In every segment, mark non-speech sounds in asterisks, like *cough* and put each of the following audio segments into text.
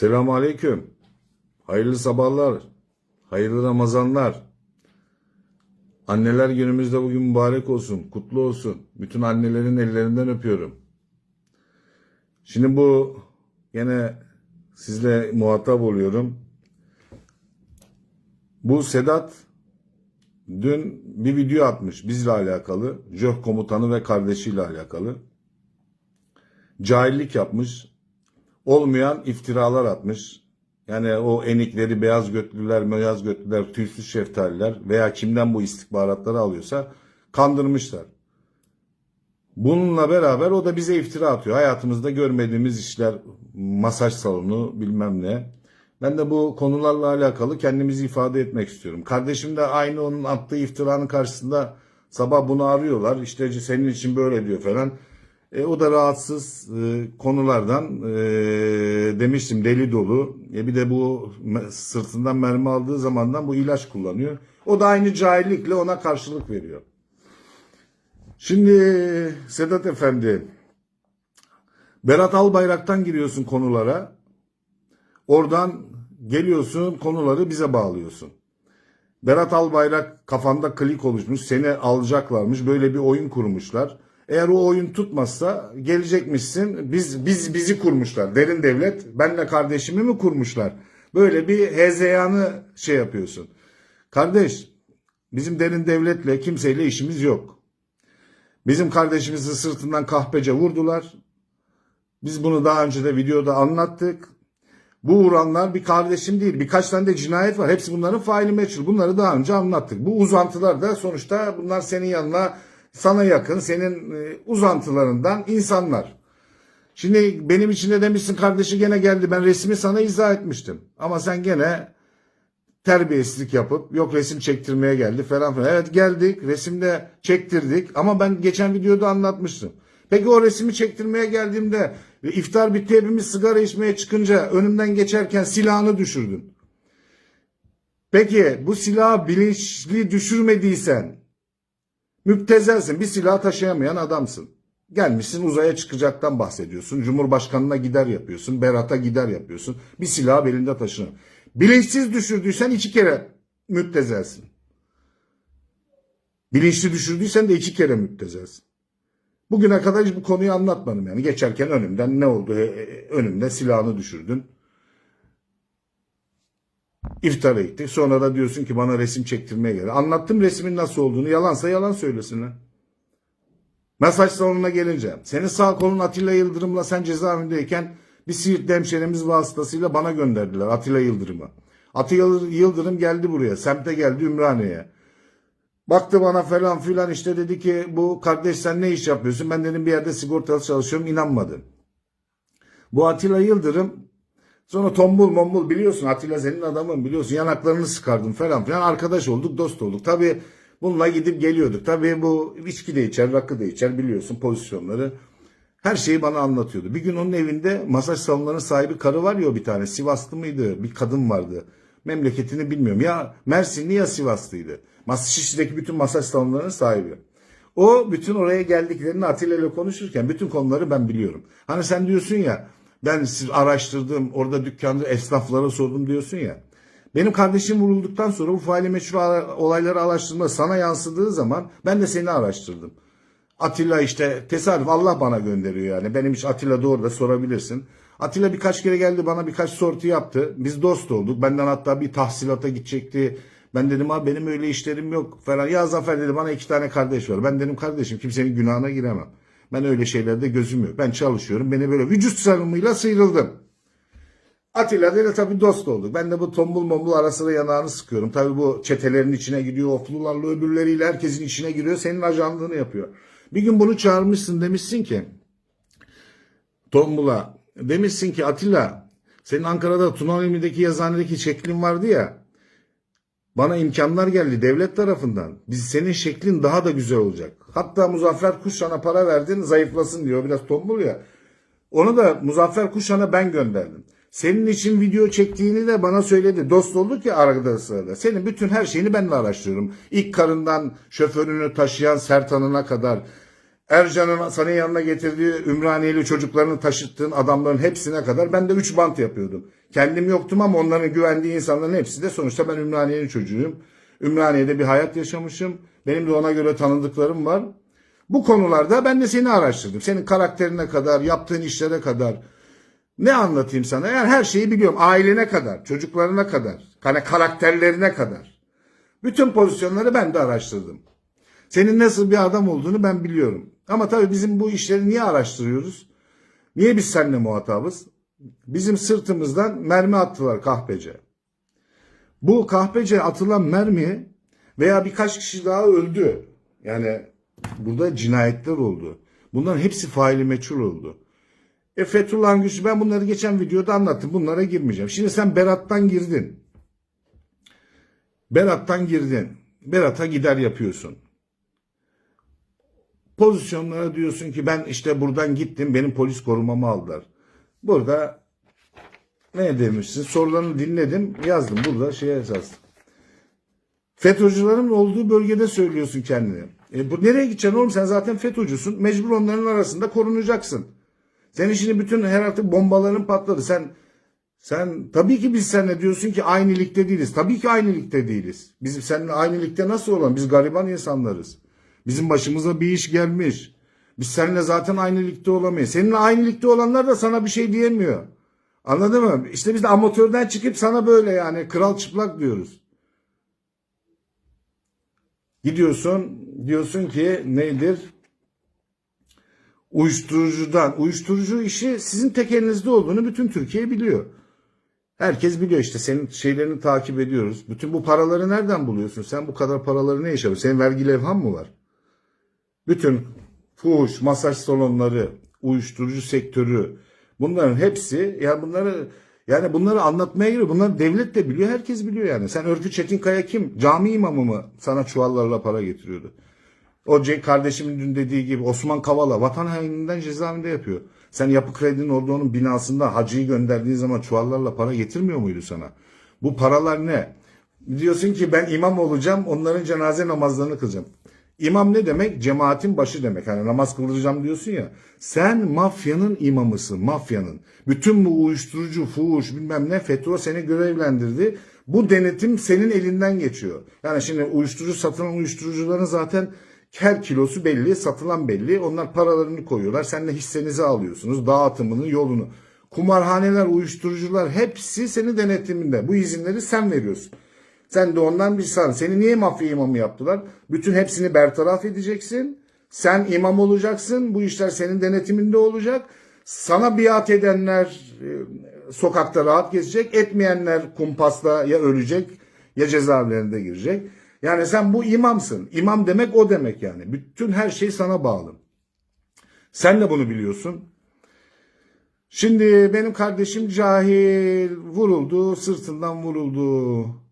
Selamun Aleyküm. Hayırlı sabahlar. Hayırlı Ramazanlar. Anneler günümüz de bugün mübarek olsun. Kutlu olsun. Bütün annelerin ellerinden öpüyorum. Şimdi bu yine sizle muhatap oluyorum. Bu Sedat dün bir video atmış bizle alakalı. JÖH komutanı ve kardeşiyle alakalı. Cahillik yapmış olmayan iftiralar atmış. Yani o enikleri beyaz götlüler, beyaz götlüler, tüysüz şeftaliler veya kimden bu istihbaratları alıyorsa kandırmışlar. Bununla beraber o da bize iftira atıyor. Hayatımızda görmediğimiz işler, masaj salonu bilmem ne. Ben de bu konularla alakalı kendimizi ifade etmek istiyorum. Kardeşim de aynı onun attığı iftiranın karşısında sabah bunu arıyorlar. İşte senin için böyle diyor falan. E, o da rahatsız e, konulardan e, demiştim deli dolu. E, bir de bu sırtından mermi aldığı zamandan bu ilaç kullanıyor. O da aynı cahillikle ona karşılık veriyor. Şimdi Sedat Efendi, Berat Albayrak'tan giriyorsun konulara. Oradan geliyorsun konuları bize bağlıyorsun. Berat Albayrak kafanda klik oluşmuş, seni alacaklarmış, böyle bir oyun kurmuşlar. Eğer o oyun tutmazsa gelecekmişsin. Biz biz bizi kurmuşlar. Derin devlet benle kardeşimi mi kurmuşlar? Böyle bir hezeyanı şey yapıyorsun. Kardeş, bizim derin devletle kimseyle işimiz yok. Bizim kardeşimizi sırtından kahpece vurdular. Biz bunu daha önce de videoda anlattık. Bu vuranlar bir kardeşim değil. Birkaç tane de cinayet var. Hepsi bunların faili meçhul. Bunları daha önce anlattık. Bu uzantılar da sonuçta bunlar senin yanına sana yakın, senin e, uzantılarından insanlar. Şimdi benim için de demişsin kardeşi gene geldi. Ben resmi sana izah etmiştim. Ama sen gene terbiyesizlik yapıp yok resim çektirmeye geldi falan filan. Evet geldik resimde çektirdik ama ben geçen videoda anlatmıştım. Peki o resmi çektirmeye geldiğimde ve iftar bitti hepimiz sigara içmeye çıkınca önümden geçerken silahını düşürdün. Peki bu silahı bilinçli düşürmediysen müptezelsin bir silah taşıyamayan adamsın. Gelmişsin uzaya çıkacaktan bahsediyorsun. Cumhurbaşkanına gider yapıyorsun. Berat'a gider yapıyorsun. Bir silah belinde taşını. Bilinçsiz düşürdüysen iki kere müptezelsin. Bilinçli düşürdüysen de iki kere müptezelsin. Bugüne kadar hiç bu konuyu anlatmadım yani. Geçerken önümden ne oldu? Önümde silahını düşürdün. İftara gitti. Sonra da diyorsun ki bana resim çektirmeye geldi. Anlattım resmin nasıl olduğunu. Yalansa yalan söylesinler. Mesaj salonuna gelince. Senin sağ kolun Atilla Yıldırım'la sen cezaevindeyken bir Siirt hemşerimiz vasıtasıyla bana gönderdiler Atilla Yıldırım'ı. Atilla Yıldırım geldi buraya. Semte geldi Ümraniye'ye. Baktı bana falan filan işte dedi ki bu kardeş sen ne iş yapıyorsun? Ben dedim bir yerde sigortalı çalışıyorum inanmadı. Bu Atilla Yıldırım sonra tombul mombul biliyorsun Atilla senin adamın biliyorsun yanaklarını sıkardım falan filan arkadaş olduk dost olduk. Tabi bununla gidip geliyorduk. Tabi bu içki de içer rakı da içer biliyorsun pozisyonları. Her şeyi bana anlatıyordu. Bir gün onun evinde masaj salonlarının sahibi karı var ya bir tane. Sivaslı mıydı? Bir kadın vardı. Memleketini bilmiyorum. Ya Mersinli ya Sivaslıydı. Mas Şişli'deki bütün masaj salonlarının sahibi. O bütün oraya geldiklerini Atilla ile konuşurken bütün konuları ben biliyorum. Hani sen diyorsun ya ben siz araştırdım orada dükkanda esnaflara sordum diyorsun ya. Benim kardeşim vurulduktan sonra bu faili meşhur olayları araştırma sana yansıdığı zaman ben de seni araştırdım. Atilla işte tesadüf Allah bana gönderiyor yani. Benim hiç Atilla doğru da sorabilirsin. Atilla birkaç kere geldi bana birkaç sortu yaptı. Biz dost olduk. Benden hatta bir tahsilata gidecekti. Ben dedim abi benim öyle işlerim yok falan. Ya Zafer dedi bana iki tane kardeş var. Ben dedim kardeşim kimsenin günahına giremem. Ben öyle şeylerde gözüm yok. Ben çalışıyorum. Beni böyle vücut sarımıyla sıyrıldım. Atilla ile tabii dost olduk. Ben de bu tombul mombul ara sıra yanağını sıkıyorum. Tabii bu çetelerin içine giriyor. Oflularla öbürleriyle herkesin içine giriyor. Senin ajanlığını yapıyor. Bir gün bunu çağırmışsın demişsin ki Tombul'a demişsin ki Atilla senin Ankara'da Tunalimi'deki yazıhanedeki şeklin vardı ya bana imkanlar geldi devlet tarafından. Biz senin şeklin daha da güzel olacak. Hatta Muzaffer Kuşan'a para verdin zayıflasın diyor. Biraz tombul ya. Onu da Muzaffer Kuşan'a ben gönderdim. Senin için video çektiğini de bana söyledi. Dost olduk ya arada sırada. Senin bütün her şeyini ben de araştırıyorum. İlk karından şoförünü taşıyan Sertan'ına kadar Ercan'ın senin yanına getirdiği Ümraniyeli çocuklarını taşıttığın adamların hepsine kadar ben de 3 bant yapıyordum. Kendim yoktum ama onların güvendiği insanların hepsi de sonuçta ben Ümraniye'nin çocuğuyum. Ümraniye'de bir hayat yaşamışım. Benim de ona göre tanıdıklarım var. Bu konularda ben de seni araştırdım. Senin karakterine kadar, yaptığın işlere kadar. Ne anlatayım sana? Yani her şeyi biliyorum. Ailene kadar, çocuklarına kadar, hani karakterlerine kadar. Bütün pozisyonları ben de araştırdım. Senin nasıl bir adam olduğunu ben biliyorum. Ama tabii bizim bu işleri niye araştırıyoruz? Niye biz seninle muhatabız? Bizim sırtımızdan mermi attılar kahpece. Bu kahpece atılan mermi veya birkaç kişi daha öldü. Yani burada cinayetler oldu. Bunların hepsi faili meçhul oldu. E Fethullah Güçlü ben bunları geçen videoda anlattım. Bunlara girmeyeceğim. Şimdi sen Berat'tan girdin. Berat'tan girdin. Berat'a gider yapıyorsun. Pozisyonlara diyorsun ki ben işte buradan gittim benim polis korumamı aldılar. Burada ne demişsin? Sorularını dinledim yazdım burada şeye esas. FETÖ'cülerin olduğu bölgede söylüyorsun kendini. E bu nereye gideceksin oğlum sen zaten FETÖ'cüsün. Mecbur onların arasında korunacaksın. Senin şimdi bütün her artık bombaların patladı. Sen sen tabii ki biz seninle diyorsun ki aynı değiliz. Tabii ki aynı değiliz. Biz seninle aynı nasıl olan? Biz gariban insanlarız. Bizim başımıza bir iş gelmiş. Biz seninle zaten aynı ligde olamayız. Seninle aynı ligde olanlar da sana bir şey diyemiyor. Anladın mı? İşte biz de amatörden çıkıp sana böyle yani kral çıplak diyoruz. Gidiyorsun diyorsun ki nedir? Uyuşturucudan. Uyuşturucu işi sizin tek elinizde olduğunu bütün Türkiye biliyor. Herkes biliyor işte senin şeylerini takip ediyoruz. Bütün bu paraları nereden buluyorsun? Sen bu kadar paraları ne yaşıyorsun? Senin vergi levhan mı var? Bütün fuhuş, masaj salonları, uyuşturucu sektörü bunların hepsi yani bunları yani bunları anlatmaya giriyor. Bunları devlet de biliyor, herkes biliyor yani. Sen Örgü Çetinkaya kim? Cami imamı mı sana çuvallarla para getiriyordu? O kardeşimin dün dediği gibi Osman Kavala vatan haininden cezaevinde yapıyor. Sen yapı kredinin olduğunun binasında hacıyı gönderdiğin zaman çuvallarla para getirmiyor muydu sana? Bu paralar ne? Diyorsun ki ben imam olacağım onların cenaze namazlarını kılacağım. İmam ne demek? Cemaatin başı demek. Hani namaz kıldıracağım diyorsun ya. Sen mafyanın imamısın, mafyanın. Bütün bu uyuşturucu, fuhuş bilmem ne FETÖ seni görevlendirdi. Bu denetim senin elinden geçiyor. Yani şimdi uyuşturucu satılan uyuşturucuların zaten her kilosu belli, satılan belli. Onlar paralarını koyuyorlar. Sen de hissenizi alıyorsunuz. Dağıtımını, yolunu. Kumarhaneler, uyuşturucular hepsi senin denetiminde. Bu izinleri sen veriyorsun. Sen de ondan bir san. Seni niye mafya imamı yaptılar? Bütün hepsini bertaraf edeceksin. Sen imam olacaksın. Bu işler senin denetiminde olacak. Sana biat edenler e, sokakta rahat gezecek. Etmeyenler kumpasla ya ölecek ya cezaevlerine girecek. Yani sen bu imamsın. İmam demek o demek yani. Bütün her şey sana bağlı. Sen de bunu biliyorsun. Şimdi benim kardeşim cahil vuruldu, sırtından vuruldu.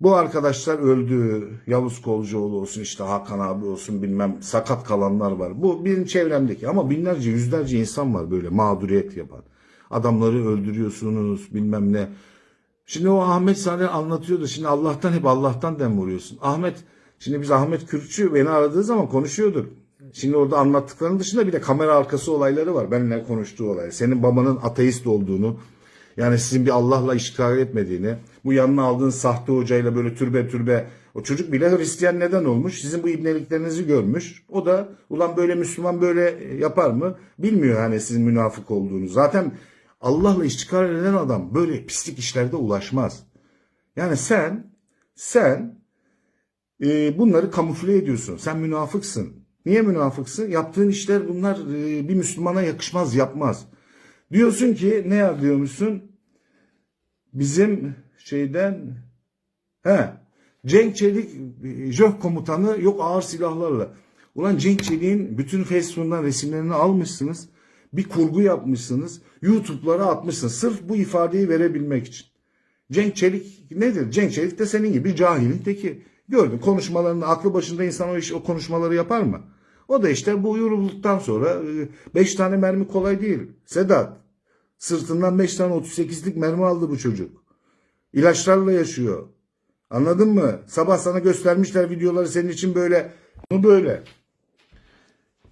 Bu arkadaşlar öldü. Yavuz Kolcuoğlu olsun işte Hakan abi olsun bilmem sakat kalanlar var. Bu benim çevremdeki ama binlerce yüzlerce insan var böyle mağduriyet yapan. Adamları öldürüyorsunuz bilmem ne. Şimdi o Ahmet sana anlatıyordu. Şimdi Allah'tan hep Allah'tan dem vuruyorsun. Ahmet şimdi biz Ahmet Kürkçü beni aradığı zaman konuşuyorduk. Şimdi orada anlattıklarının dışında bir de kamera arkası olayları var. Benimle konuştuğu olay. Senin babanın ateist olduğunu, yani sizin bir Allah'la iştigal etmediğini, bu yanına aldığın sahte hocayla böyle türbe türbe, o çocuk bile Hristiyan neden olmuş? Sizin bu ibneliklerinizi görmüş. O da ulan böyle Müslüman böyle yapar mı? Bilmiyor hani sizin münafık olduğunu. Zaten Allah'la iştigal eden adam böyle pislik işlerde ulaşmaz. Yani sen, sen e, bunları kamufle ediyorsun. Sen münafıksın. Niye münafıksın? Yaptığın işler bunlar e, bir Müslümana yakışmaz, yapmaz. Diyorsun ki ne yapıyormuşsun? Bizim şeyden he Cenk Çelik JÖH komutanı yok ağır silahlarla. Ulan Cenk Çelik'in bütün Facebook'tan resimlerini almışsınız. Bir kurgu yapmışsınız. YouTube'lara atmışsınız. Sırf bu ifadeyi verebilmek için. Cenk Çelik nedir? Cenk Çelik de senin gibi cahilin teki. Gördün konuşmalarını aklı başında insan o iş o konuşmaları yapar mı? O da işte bu yorulduktan sonra 5 tane mermi kolay değil. Sedat sırtından 5 tane 38'lik mermi aldı bu çocuk. İlaçlarla yaşıyor. Anladın mı? Sabah sana göstermişler videoları senin için böyle. Bu böyle.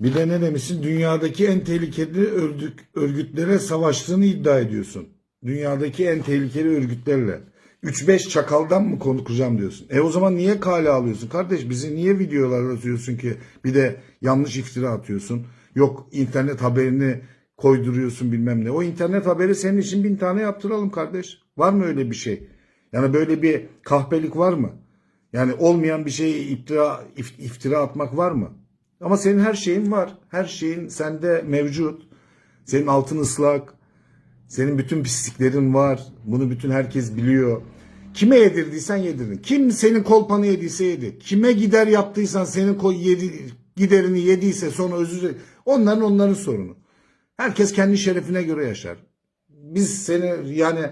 Bir de ne demişsin? Dünyadaki en tehlikeli örgüt, örgütlere savaştığını iddia ediyorsun. Dünyadaki en tehlikeli örgütlerle. 3-5 çakaldan mı konuşacağım diyorsun. E o zaman niye kale alıyorsun? Kardeş bizi niye videolar atıyorsun ki bir de yanlış iftira atıyorsun? Yok internet haberini koyduruyorsun bilmem ne. O internet haberi senin için bin tane yaptıralım kardeş. Var mı öyle bir şey? Yani böyle bir kahpelik var mı? Yani olmayan bir şeye iftira, if- iftira atmak var mı? Ama senin her şeyin var. Her şeyin sende mevcut. Senin altın ıslak. Senin bütün pisliklerin var. Bunu bütün herkes biliyor. Kime yedirdiysen yedirdin. Kim senin kolpanı yediyse yedi. Kime gider yaptıysan senin koy yedi, giderini yediyse sonra özür. Onların onların sorunu. Herkes kendi şerefine göre yaşar. Biz seni yani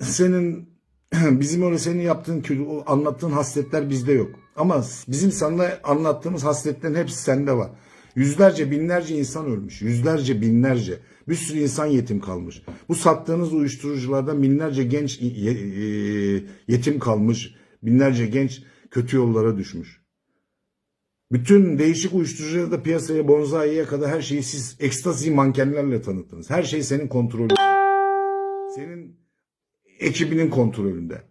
senin *clears throat* bizim öyle senin yaptığın anlattığın hasletler bizde yok. Ama bizim sana anlattığımız hasletlerin hepsi sende var. Yüzlerce binlerce insan ölmüş. Yüzlerce binlerce. Bir sürü insan yetim kalmış. Bu sattığınız uyuşturuculardan binlerce genç e, yetim kalmış. Binlerce genç kötü yollara düşmüş. Bütün değişik uyuşturucuları da piyasaya bonzaiye kadar her şeyi siz ekstazi mankenlerle tanıttınız. Her şey senin kontrolünde. Senin ekibinin kontrolünde.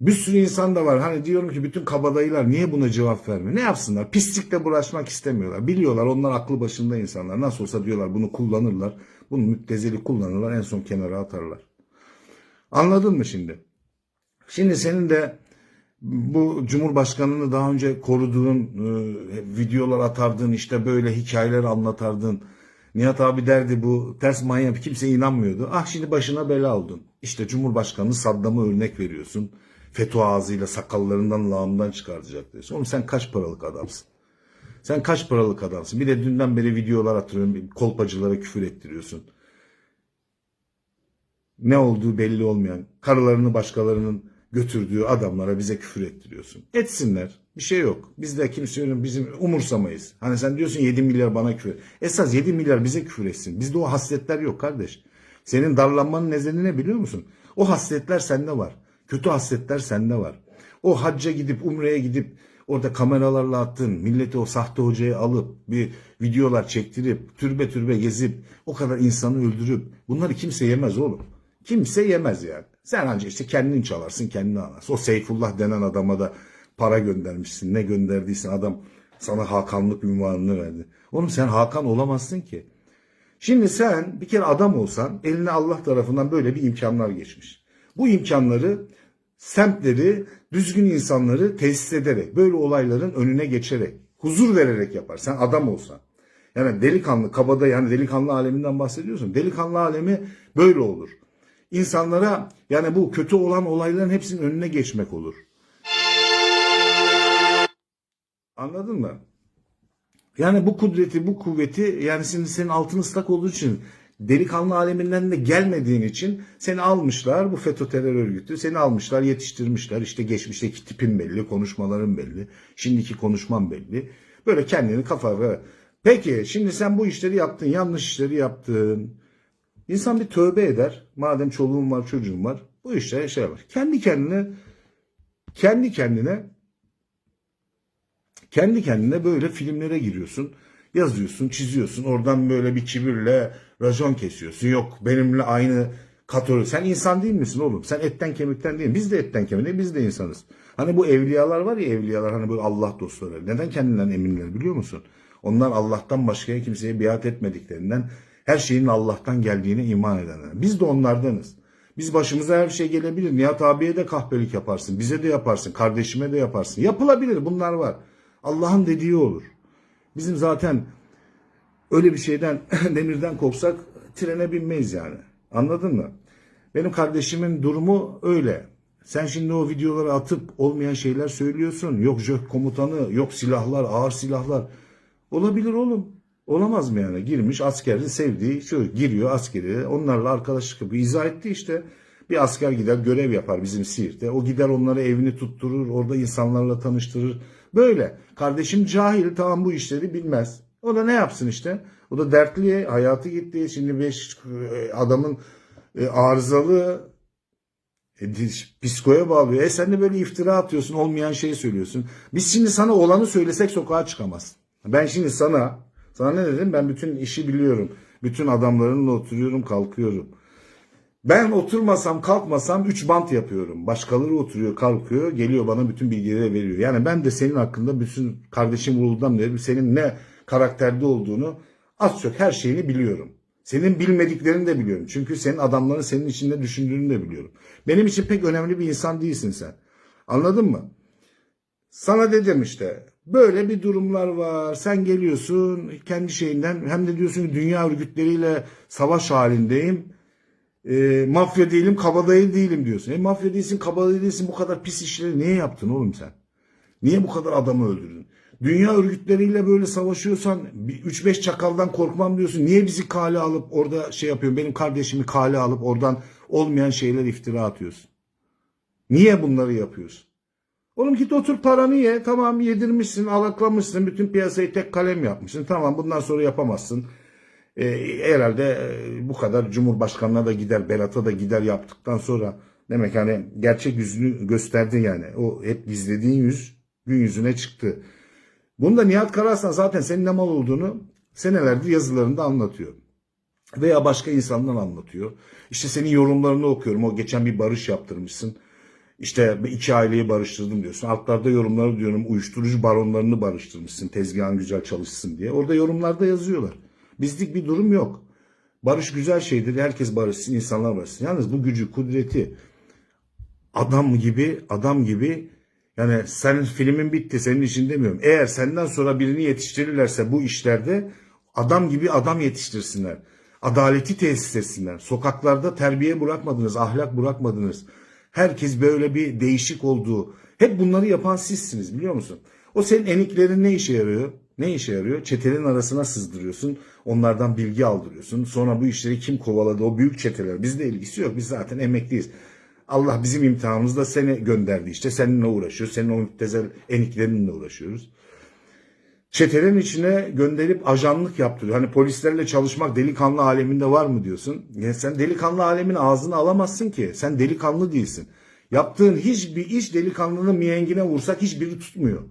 Bir sürü insan da var. Hani diyorum ki bütün kabadayılar niye buna cevap vermiyor? Ne yapsınlar? Pislikle bulaşmak istemiyorlar. Biliyorlar onlar aklı başında insanlar. Nasıl olsa diyorlar bunu kullanırlar. Bunu müptezeli kullanırlar. En son kenara atarlar. Anladın mı şimdi? Şimdi senin de bu Cumhurbaşkanını daha önce koruduğun, e, videolar atardın, işte böyle hikayeler anlatardın. Nihat abi derdi bu ters manyak kimse inanmıyordu. Ah şimdi başına bela oldun. İşte Cumhurbaşkanı Saddam'ı örnek veriyorsun. FETÖ ağzıyla sakallarından lağımdan çıkartacak diyorsun. Oğlum sen kaç paralık adamsın? Sen kaç paralık adamsın? Bir de dünden beri videolar atıyorum. Kolpacılara küfür ettiriyorsun. Ne olduğu belli olmayan, karılarını başkalarının götürdüğü adamlara bize küfür ettiriyorsun. Etsinler. Bir şey yok. Biz de kimsenin bizim umursamayız. Hani sen diyorsun 7 milyar bana küfür. Esas 7 milyar bize küfür etsin. Bizde o hasletler yok kardeş. Senin darlanmanın nedeni ne biliyor musun? O hasletler sende var. Kötü hasletler sende var. O hacca gidip umreye gidip orada kameralarla attın. Milleti o sahte hocayı alıp bir videolar çektirip türbe türbe gezip o kadar insanı öldürüp bunları kimse yemez oğlum. Kimse yemez yani. Sen ancak işte kendin çalarsın kendini alarsın. O Seyfullah denen adama da para göndermişsin. Ne gönderdiysen adam sana Hakanlık ünvanını verdi. Oğlum sen Hakan olamazsın ki. Şimdi sen bir kere adam olsan eline Allah tarafından böyle bir imkanlar geçmiş. Bu imkanları semtleri, düzgün insanları tesis ederek, böyle olayların önüne geçerek, huzur vererek yapar. Sen adam olsan. Yani delikanlı, kabada yani delikanlı aleminden bahsediyorsun. Delikanlı alemi böyle olur. İnsanlara yani bu kötü olan olayların hepsinin önüne geçmek olur. Anladın mı? Yani bu kudreti, bu kuvveti yani şimdi senin altın ıslak olduğu için delikanlı aleminden de gelmediğin için seni almışlar bu FETÖ terör örgütü seni almışlar yetiştirmişler. İşte geçmişteki tipin belli konuşmaların belli şimdiki konuşman belli. Böyle kendini kafaya peki şimdi sen bu işleri yaptın yanlış işleri yaptın. İnsan bir tövbe eder. Madem çoluğun var çocuğun var bu işlere şey var kendi kendine kendi kendine kendi kendine böyle filmlere giriyorsun. Yazıyorsun, çiziyorsun. Oradan böyle bir kibirle rajon kesiyorsun. Yok benimle aynı kategori. Sen insan değil misin oğlum? Sen etten kemikten değil. Biz de etten kemikten, biz de insanız. Hani bu evliyalar var ya evliyalar hani böyle Allah dostları. Neden kendinden eminler biliyor musun? Onlar Allah'tan başkaya kimseye biat etmediklerinden her şeyin Allah'tan geldiğine iman edenler. Biz de onlardanız. Biz başımıza her şey gelebilir. Nihat abiye de kahpelik yaparsın. Bize de yaparsın. Kardeşime de yaparsın. Yapılabilir. Bunlar var. Allah'ın dediği olur. Bizim zaten öyle bir şeyden *clears throat* demirden kopsak trene binmeyiz yani. Anladın mı? Benim kardeşimin durumu öyle. Sen şimdi o videoları atıp olmayan şeyler söylüyorsun. Yok JÖK komutanı, yok silahlar, ağır silahlar. Olabilir oğlum. Olamaz mı yani? Girmiş askerin sevdiği şu giriyor askeri. Onlarla arkadaşlık yapıyor. İzah etti işte. Bir asker gider görev yapar bizim Siirt'te. O gider onlara evini tutturur. Orada insanlarla tanıştırır. Böyle. Kardeşim cahil tamam bu işleri bilmez. O da ne yapsın işte? O da dertli. Hayatı gitti. Şimdi beş e, adamın e, arızalı e, psikoya bağlıyor. E sen de böyle iftira atıyorsun. Olmayan şeyi söylüyorsun. Biz şimdi sana olanı söylesek sokağa çıkamazsın. Ben şimdi sana Sana ne dedim? Ben bütün işi biliyorum. Bütün adamlarımla oturuyorum, kalkıyorum. Ben oturmasam, kalkmasam 3 bant yapıyorum. Başkaları oturuyor, kalkıyor, geliyor bana bütün bilgileri veriyor. Yani ben de senin hakkında bütün kardeşim Uğur'dan beri senin ne karakterde olduğunu az çok her şeyini biliyorum. Senin bilmediklerini de biliyorum. Çünkü senin adamların senin içinde düşündüğünü de biliyorum. Benim için pek önemli bir insan değilsin sen. Anladın mı? Sana dedim işte böyle bir durumlar var. Sen geliyorsun kendi şeyinden hem de diyorsun ki dünya örgütleriyle savaş halindeyim. E, mafya değilim, kabadayı değilim diyorsun. E mafya değilsin, kabadayı değilsin bu kadar pis işleri niye yaptın oğlum sen? Niye bu kadar adamı öldürdün? Dünya örgütleriyle böyle savaşıyorsan 3-5 çakaldan korkmam diyorsun. Niye bizi kale alıp orada şey yapıyorsun? Benim kardeşimi kale alıp oradan olmayan şeyler iftira atıyorsun. Niye bunları yapıyorsun? Oğlum git otur paranı ye. Tamam yedirmişsin, alaklamışsın. Bütün piyasayı tek kalem yapmışsın. Tamam bundan sonra yapamazsın. Ee, herhalde e, bu kadar Cumhurbaşkanına da gider, Berat'a da gider yaptıktan sonra demek hani gerçek yüzünü gösterdi yani. O hep gizlediğin yüz gün yüzüne çıktı. Bunu da Nihat Kararslan zaten senin ne mal olduğunu senelerdir yazılarında anlatıyor. Veya başka insandan anlatıyor. İşte senin yorumlarını okuyorum. O geçen bir barış yaptırmışsın. İşte iki aileyi barıştırdım diyorsun. Altlarda yorumları diyorum uyuşturucu baronlarını barıştırmışsın. Tezgahın güzel çalışsın diye. Orada yorumlarda yazıyorlar. Bizlik bir durum yok. Barış güzel şeydir. Herkes barışsın, insanlar barışsın. Yalnız bu gücü, kudreti adam gibi, adam gibi yani senin filmin bitti, senin için demiyorum. Eğer senden sonra birini yetiştirirlerse bu işlerde adam gibi adam yetiştirsinler. Adaleti tesis etsinler. Sokaklarda terbiye bırakmadınız, ahlak bırakmadınız. Herkes böyle bir değişik olduğu. Hep bunları yapan sizsiniz biliyor musun? O senin eniklerin ne işe yarıyor? Ne işe yarıyor? Çetelerin arasına sızdırıyorsun. Onlardan bilgi aldırıyorsun. Sonra bu işleri kim kovaladı? O büyük çeteler. Bizde ilgisi yok. Biz zaten emekliyiz. Allah bizim imtihanımızda seni gönderdi işte. Seninle uğraşıyor. Senin o müptezel eniklerinle uğraşıyoruz. Çetelerin içine gönderip ajanlık yaptırıyor. Hani polislerle çalışmak delikanlı aleminde var mı diyorsun. Ya sen delikanlı alemin ağzını alamazsın ki. Sen delikanlı değilsin. Yaptığın hiçbir iş delikanlının miyengine vursak hiçbiri tutmuyor.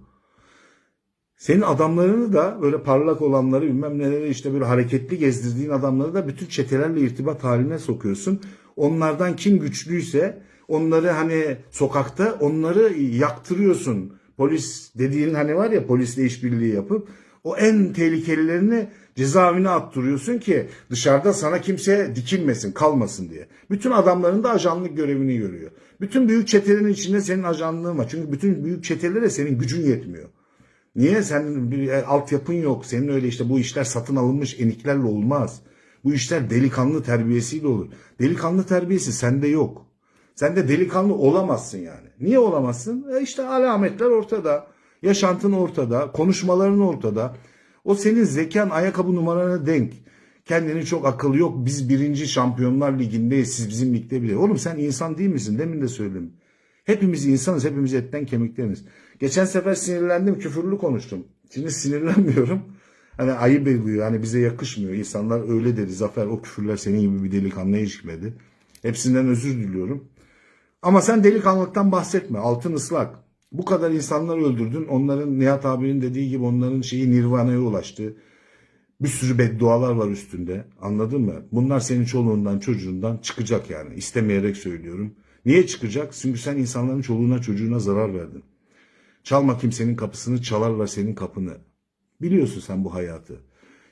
Senin adamlarını da böyle parlak olanları bilmem neleri işte böyle hareketli gezdirdiğin adamları da bütün çetelerle irtibat haline sokuyorsun. Onlardan kim güçlüyse onları hani sokakta onları yaktırıyorsun. Polis dediğin hani var ya polisle işbirliği yapıp o en tehlikelilerini cezaevine attırıyorsun ki dışarıda sana kimse dikilmesin, kalmasın diye. Bütün adamların da ajanlık görevini görüyor. Bütün büyük çetelerin içinde senin ajanlığın var. Çünkü bütün büyük çetelere senin gücün yetmiyor. Niye? Senin bir e, altyapın yok. Senin öyle işte bu işler satın alınmış eniklerle olmaz. Bu işler delikanlı terbiyesiyle olur. Delikanlı terbiyesi sende yok. Sen de delikanlı olamazsın yani. Niye olamazsın? E işte alametler ortada. Yaşantın ortada. Konuşmaların ortada. O senin zekan ayakkabı numarana denk. Kendini çok akıllı yok. Biz birinci şampiyonlar ligindeyiz. Siz bizim ligde bile. Oğlum sen insan değil misin? Demin de söyledim. Hepimiz insanız. Hepimiz etten kemikleniz. Geçen sefer sinirlendim. Küfürlü konuştum. Şimdi sinirlenmiyorum. Hani ayıp ediyor. Hani bize yakışmıyor. İnsanlar öyle dedi. Zafer o küfürler senin gibi bir delikanlıya işmedi. Hepsinden özür diliyorum. Ama sen delikanlılıktan bahsetme. Altın ıslak. Bu kadar insanlar öldürdün. Onların Nihat abinin dediği gibi onların şeyi Nirvana'ya ulaştı. Bir sürü beddualar var üstünde. Anladın mı? Bunlar senin çoluğundan çocuğundan çıkacak yani. İstemeyerek söylüyorum. Niye çıkacak? Çünkü sen insanların çoluğuna çocuğuna zarar verdin. Çalma kimsenin kapısını çalarlar senin kapını. Biliyorsun sen bu hayatı.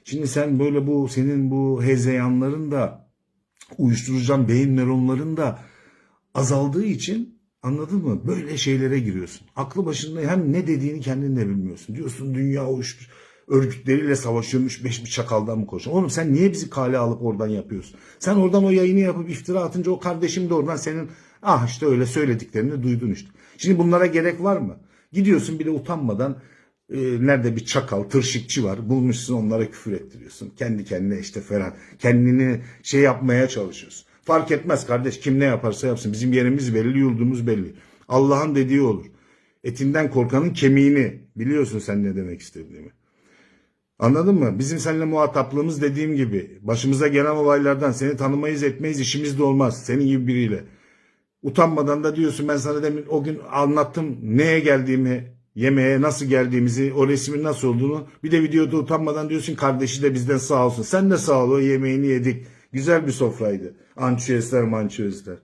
Şimdi sen böyle bu senin bu hezeyanların da uyuşturucan beyin nöronların da azaldığı için anladın mı? Böyle şeylere giriyorsun. Aklı başında hem ne dediğini kendin de bilmiyorsun. Diyorsun dünya uyuşturucu örgütleriyle savaşıyormuş beş bir çakaldan mı koşuyor? Oğlum sen niye bizi kale alıp oradan yapıyorsun? Sen oradan o yayını yapıp iftira atınca o kardeşim de oradan senin ah işte öyle söylediklerini duydun işte. Şimdi bunlara gerek var mı? Gidiyorsun bir de utanmadan e, nerede bir çakal, tırşıkçı var. Bulmuşsun onlara küfür ettiriyorsun. Kendi kendine işte falan. Kendini şey yapmaya çalışıyorsun. Fark etmez kardeş kim ne yaparsa yapsın. Bizim yerimiz belli, yurdumuz belli. Allah'ın dediği olur. Etinden korkanın kemiğini. Biliyorsun sen ne demek istediğimi. Anladın mı? Bizim seninle muhataplığımız dediğim gibi. Başımıza gelen olaylardan seni tanımayız etmeyiz işimiz de olmaz. Senin gibi biriyle. Utanmadan da diyorsun ben sana demin o gün anlattım neye geldiğimi Yemeğe nasıl geldiğimizi, o resmin nasıl olduğunu bir de videoda utanmadan diyorsun kardeşi de bizden sağ olsun. Sen de sağ ol o yemeğini yedik. Güzel bir sofraydı. Ançüezler mançüezler.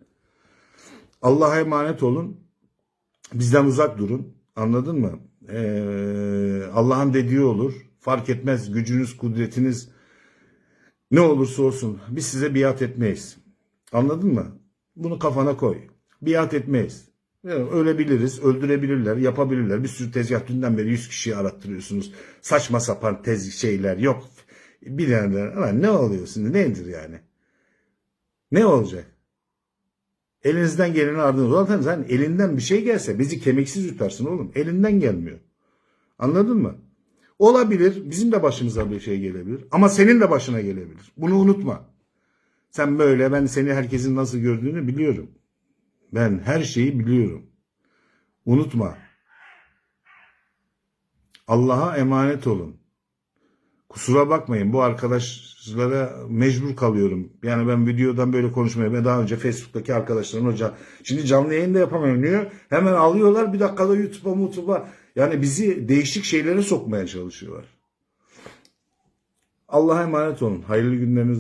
Allah'a emanet olun. Bizden uzak durun. Anladın mı? Ee, Allah'ın dediği olur. Fark etmez gücünüz, kudretiniz ne olursa olsun. Biz size biat etmeyiz. Anladın mı? Bunu kafana koy. Biat etmeyiz. Ölebiliriz, öldürebilirler, yapabilirler. Bir sürü tezgah dünden beri 100 kişiyi arattırıyorsunuz. Saçma sapan tez şeyler yok. Bilenler, ama ne oluyor? Nedir yani? Ne olacak? Elinizden geleni ardınız. Zaten sen elinden bir şey gelse bizi kemiksiz yutarsın oğlum. Elinden gelmiyor. Anladın mı? Olabilir. Bizim de başımıza bir şey gelebilir. Ama senin de başına gelebilir. Bunu unutma. Sen böyle ben seni herkesin nasıl gördüğünü biliyorum. Ben her şeyi biliyorum. Unutma. Allah'a emanet olun. Kusura bakmayın bu arkadaşlara mecbur kalıyorum. Yani ben videodan böyle konuşmaya ben daha önce Facebook'taki arkadaşlarım hoca şimdi canlı yayında yapamıyorum diyor. Hemen alıyorlar bir dakikada YouTube'a YouTube'a yani bizi değişik şeylere sokmaya çalışıyorlar. Allah'a emanet olun. Hayırlı günleriniz